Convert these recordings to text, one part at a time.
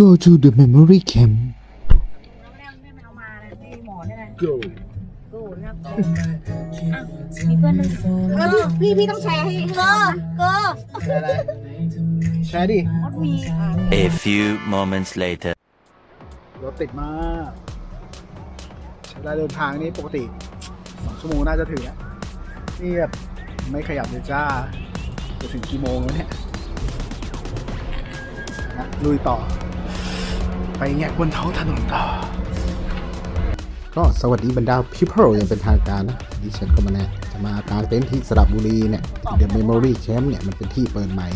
go to the memory camp แล้วไม่ได้ไม่เอามาเลยไม่มีหมอนด้วยนะ go กูนะครับอะมีเพื่อนหนึงเออพี่พี่ต้องแชร์ให้เกอเกอแชร์อะไรแชร์ดิมดมีอะ A few moments later. รถติดมากใช้เวลาเดินทางนี่ปกติสองชั่วโมงน่าจะถึงอะนี่แบบไม่ขยับเลยจ้า จะถึงกี่โมงแล้วเนี่ยนะลุยต่อ ไปแงกบนท้องถนนต่อ ก็สวัสดีบรรดา people อย่างเป็นทางการนะดิฉันก็มาแน่จะมากางเต็นท์ที่สระบุรีเนี่ย The Memory Camp เนี่ยมันเป็นที่เปิดใหม่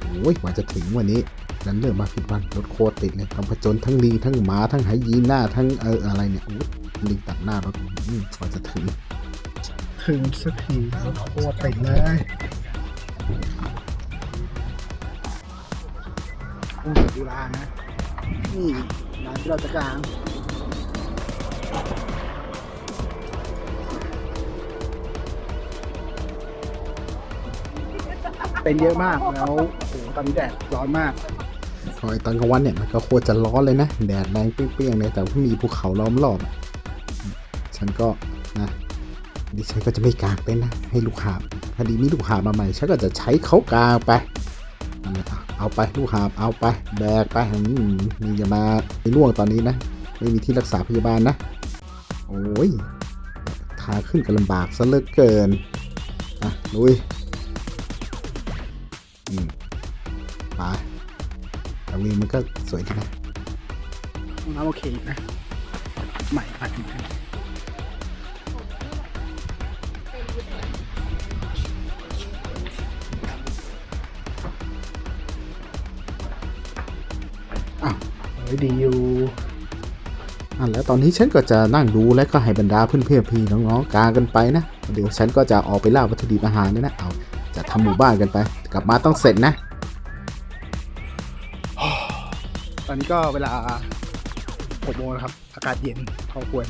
โอ้ยกว่าจะถึงวันนี้นั้นเริ่มมาผิดวันรถโคตรติดเลยต้องผจญทั้งลิงทั้งหมาทั้งไหยีน่าทั้งเอออะไรเนี่ยอุ๊ยลิงตัดหน้ารถอืมกว่าจะถึง ถึงสักทีรถโคตรติดเลยกุ้งสุดุรานะ นี่ร้านที่เราจะกางเป็นเยอะมากแล้วโอ้โหตอนนี้แดดร้อนมากคอยตอนกลางวันเนี่ยมันก็โคตรจะร้อนเลยนะ แดดแรงเปรี้ยงๆเลยแต่ว่ามีภูเขาล้อมรอบอะฉันก็นะดิฉันก็จะไม่กางเต็นท์นะให้ลูกหาพอดีมีลูกหามาใหม่ฉันก็จะใช้เขากางไปนั่นแหละ เอาไปลูกหาบเอาไป แบกไปมนี่อย่ามาไปล่วงตอนนี้นะ ไม่มีที่รักษาพยาบาลนะ โอ้ยทาขึ้นก็ลำบากซะเหลือเกิน อะลุยอืมไปตรงนี้มันก็สวยดีนะน้ำโอเคนะ ใหม่พัดขึ้น เฮ้ดีอยู่อะแล้วตอนนี้ฉันก็จะนั่งดูและก็ให้บรรดาเพื่อนเพื่อนพี่น้องๆกางกันไปนะ เดี๋ยวฉันก็จะออกไปล่าวัตถุดิบอาหารด้วยนะเอาจะทำหมู่บ้านกันไป กลับมาต้องเสร็จนะ ตอนนี้ก็เวลา6โมงครับ อากาศเย็นพอควร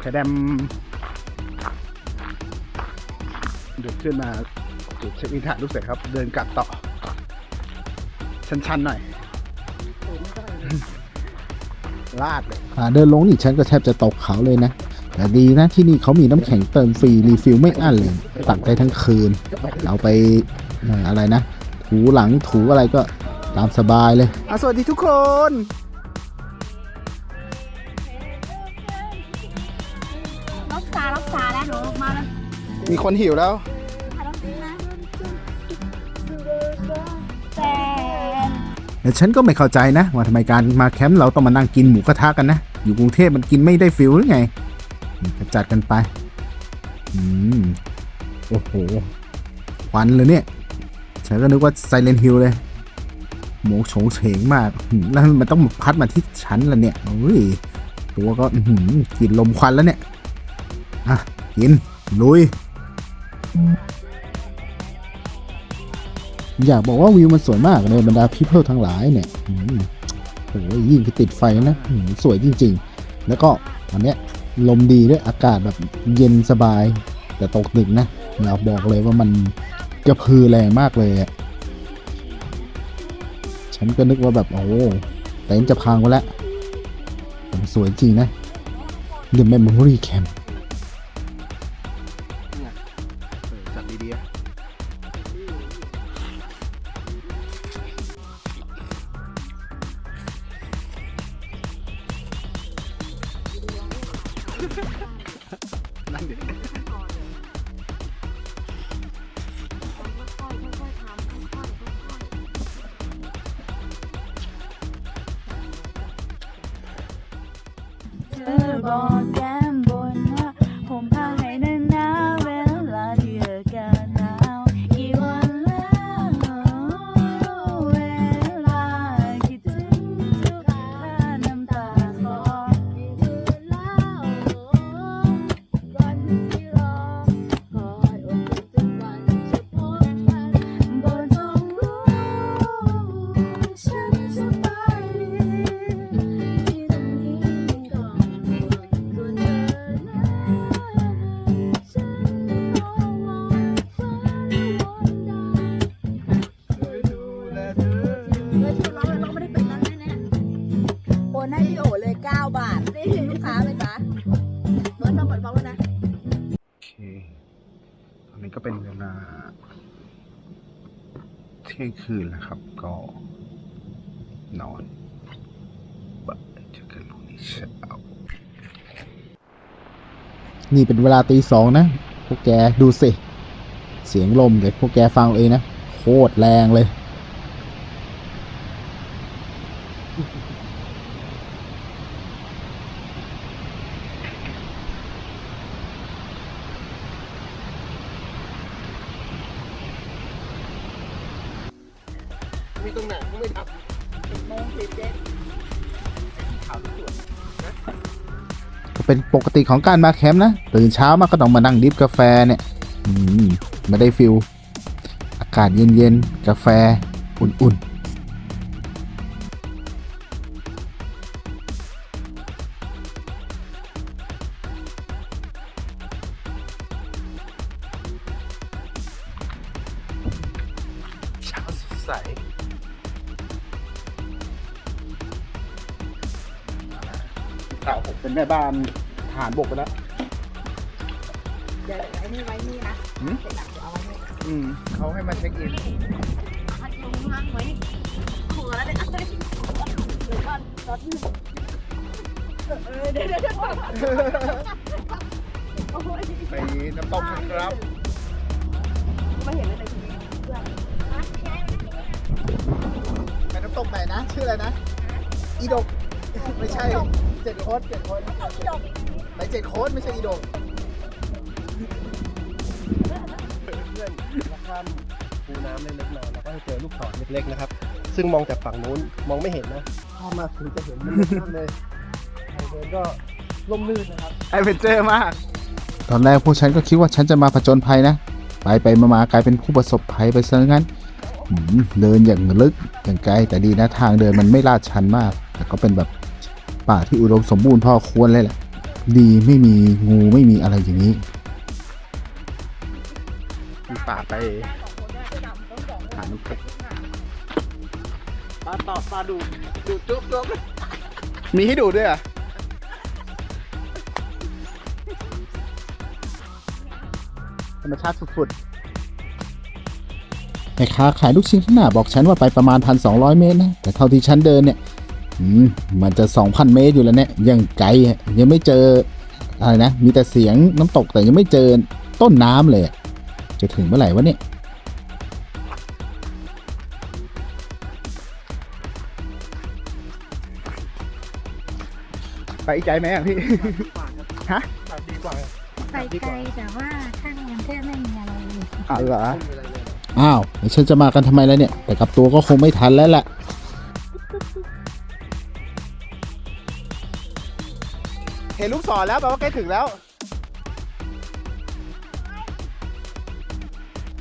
แต่แดมเดินขึ้นมาจุดเช็คอินถ่ายรูปเสร็จครับ เดินกลับต่อ ชันๆหน่อย ลาดเลยเดินลงนี่ฉันก็แทบจะตกเขาเลยนะ แต่ดีนะที่นี่เขามีน้ำแข็งเติมฟรีรีฟิลไม่อั้นเลยตักได้ทั้งคืน เอาไปเอ่ออะไรนะ ถูหลังถูอะไรก็ตามสบายเลยสวัสดีทุกคน รักษารักษาแล้วหนูมาแล้วมีคนหิวแล้ว แต่ฉันก็ไม่เข้าใจนะ ว่าทำไมการมาแคมป์เราต้องมานั่งกินหมูกระทะกันนะ อยู่กรุงเทพมันกินไม่ได้ฟิลหรือไงนี่ก็จัดกันไป อืม โอ้โหควันเลยเนี่ย ฉันก็นึกว่าไซเลนฮิลเลยโหมงโฉงเฉงมาก แล้วมันต้องพัดมาที่ฉันละเนี่ยโอ้ย ตัวก็หือกลิ่นลมควันแล้วเนี่ย อะ กิน ลุย อยากบอกว่าวิวมันสวยมากเลยบรรดาพีเพิลทั้งหลายเนี่ยอืมโอ้ยยิ่งคือติดไฟนะอืมสวยจริง ๆ แล้วก็ตอนเนี้ยลมดีด้วยอากาศแบบเย็นสบาย แต่ตกดึกนะอยากบอกเลยว่ามันกระพือแรงมากเลยอะฉันก็นึกว่าแบบโอ้โหเต็นท์จะพังไปแล้วแต่มันสวยจริงนะ The Memory Camp จัด เธอบอกแก้มบนว่าผมพา ไม่โอเลย 9 บาท นี่ลูกค้าเลยจ๊ะรถต้องเปิดพร้อแล้วนะ โอเค ตอนนี้ก็เป็นเวลาเที่ยงคืนแล้วครับ ก็นอนบ่ายเจอกินพรุ่งนี้เช้า นี่เป็นเวลาตีสองนะ พวกแกดูสิ เสียงลมเดี๋ยพวกแกฟังเอาเองนะ โคตรแรงเลย เป็นปกติของการมาแคมป์นะ ตื่นเช้ามาก็ต้องมานั่งดิฟกาแฟเนี่ยมไม่ได้ฟิลอากาศเย็นๆ กาแฟอุ่นๆเช้าสดใส เก่าผมเป็นแม่บ้านทหารบกไปแล้ว เดี๋ยวไอ้นี่ไว้นี่นะหืม เสร็จแล้วเดี๋ยวเอาไว้นี่อืมเขาให้มาเช็คอิน พัดลมล้างไว้หัวแล้วเนี่ยอะไรเดี๋ยวก่อนรถเออเดี๋ยวเดี๋ยวเดี๋ยวโอ้ยไปน้ำตกครับ ไม่เห็นเลยในทีวีเพื่อนไปน้ำตกไหนนะ ชื่ออะไรนะ อีดก ไม่ใช่ เจ็ดโค้ดเจ็ดโค้ดไหนเจ็ดโค้ดไม่ใช่อีดกเพื่อนเราข้ามคูน้ำเล็กๆมาแล้วก็จะเจอลูกศรเล็กๆนะครับ ซึ่งมองจากฝั่งนู้นมองไม่เห็นนะถ้ามาถึงจะเห็นมันเล็กๆเลยทางเดินก็ร่มรื่นนะครับไอเวนเจอร์มาก ตอนแรกพวกฉันก็คิดว่าฉันจะมาผจญภัยนะ ไปไปมามากลายเป็นผู้ประสบภัยไปซะงั้นหืมเดินอย่างลึกอย่างไกลแต่ดีนะทางเดินมันไม่ลาดชันมาก แต่ก็เป็นแบบ ป่าที่อุดมสมบูรณ์พอควรเลยแหละ ดีไม่มีงูไม่มีอะไรอย่างนี้มีป่าไปหาน้ำตกปลาตอบปลาดูดูจุ๊บจุ๊บมีให้ดูด้วยอะธรรมชาติสุดๆแม่ค้าขายลูกชิ้นข้างหน้าบอกฉันว่าไปประมาณ 1,200 เมตรนะ แต่เท่าที่ฉันเดินเนี่ยอื มมันจะ 2,000 เมตรอยู่แล้วเนี่ยยังไกลอะยังไม่เจออะไรนะ มีแต่เสียงน้ำตกแต่ยังไม่เจอต้นน้ำเลยอะจะถึงเมื่อไหร่วะเนี่ยไปใจไหมอะพี่ ฮะดีกว่าครับไปไกลแต่ว่าข้างกรุงเทพไม่มีอะไรเลยอะเหรอไม่มีอะไรเลยอ้าวแล้วฉันจะมากันทำไมแล้วเนี่ย แต่กลับตัวก็คงไม่ทันแล้วแหละ เห็นลูกศรแล้วแปลว่าใกล้ถึงแล้ว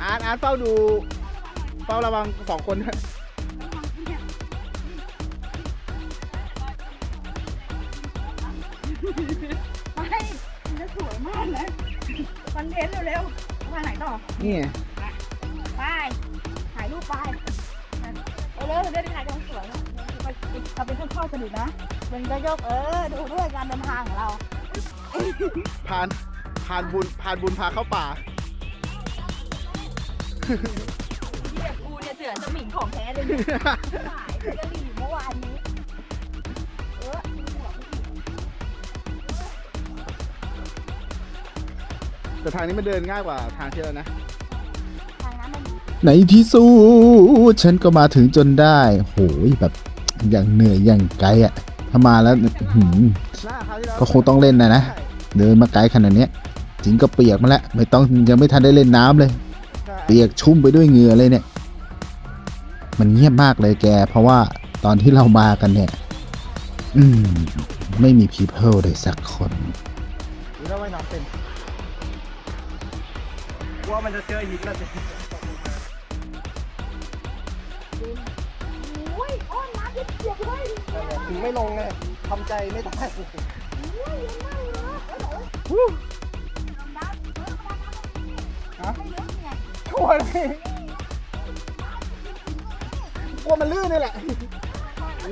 อาร์ตอาร์ตเฝ้าดู เฝ้าระวังสองคนด้วยไม่มันจะสวยมากนะคอนเทนต์เร็วๆมาไหนต่อ นี่ไงไป ถ่ายรูปไปเออเร็วเดี๋ยวถ่ายตรงสวยนะ เราเป็นช่อๆกันอยู่นะมันก็ยกเออดูด้วยการเดินทางของเราผ่านผ่านบุญผ่านบุญพาเข้าป่าเนี่ยกูเนี่ยเสือสมิงของแท้เลยเนี่ยขายกระดิ่งเมื่อวานนี้เออหัวไม่แต่ทางนี้มันเดินง่ายกว่าทางที่แล้วนะทางนั้นมันในที่สุดฉันก็มาถึงจนได้ โหยแบบ อย่างเหนื่อยอย่างไกลอะถ้ามาแล้วหือก็คงต้องเล่นนะนะ เดินมาไกลขนาดนี้จริงก็เปียกมาแล้ว ไม่ต้องยังไม่ทันได้เล่นน้ำเลย เปียกชุ่มไปด้วยเหงื่อเลยเนี่ย มันเงียบมากเลยแก เพราะว่าตอนที่เรามากันเนี่ย อืม ไม่มี people เลยสักคนว่าว่ายน้ำเป็นว่ามันจะเจอหินแล้ว ไม่ลงไงทำใจไม่ได้โอ้ยเย็นมากเลยนะเออแต่ว่าวู้น้ำเออน้ำไม่เยอะเนี่ยกลัวเลยกลัวมันลื่นนี่แหละ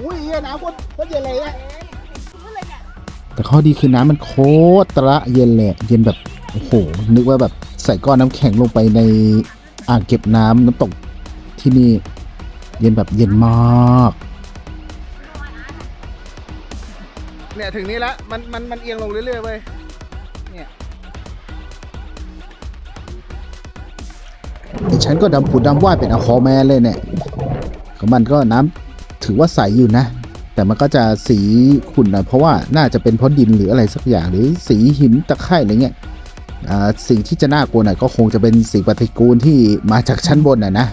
อุ้ยเหี้ยน้ำโคตรโคตรเย็นเลยอะพื้นเลยเนี่ยแต่ข้อดีคือน้ำมันโคตรละเย็นเลยอะเย็นแบบโอ้โหนึกว่าแบบใส่ก้อนน้ำแข็งลงไปในอ่างเก็บน้ำน้ำตกที่นี่ เย็นแบบเย็นมาก เนี่ยถึงนี้ล้วมันมันมันเอียงลงเรื่อยๆเว้ยเนี่ยไอ้ฉันก็ดำผุดดำว่ายเป็นอะคอแมนเลยเนี่ยของมันก็น้ำถือว่าใสอยู่นะ แต่มันก็จะสีขุ่นหน่อยเพราะว่าน่าจะเป็นเพราะดินหรืออะไรสักอย่างหรือสีหินตะไคร่อะไรเงี้ยอ่าสิ่งที่จะน่ากลัวหน่อยก็คงจะเป็นสิ่งปฏิกูลที่มาจากชั้นบนน่ะนะ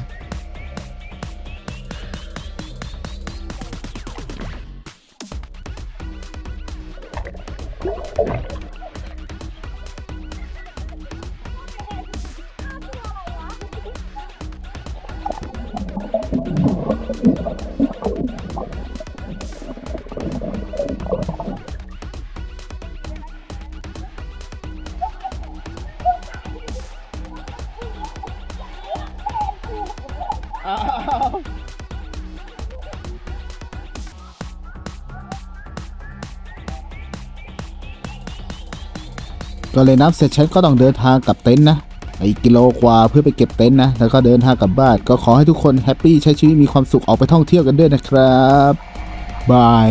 ก็เลยนับเสร็จฉันก็ต้องเดินทางกลับเต็นท์นะอีกกิโลกว่าเพื่อไปเก็บเต็นท์นะ แล้วก็เดินทางกลับบ้าน ก็ขอให้ทุกคนแฮปปี้ใช้ชีวิตมีความสุขออกไปท่องเที่ยวกันด้วยนะครับ บาย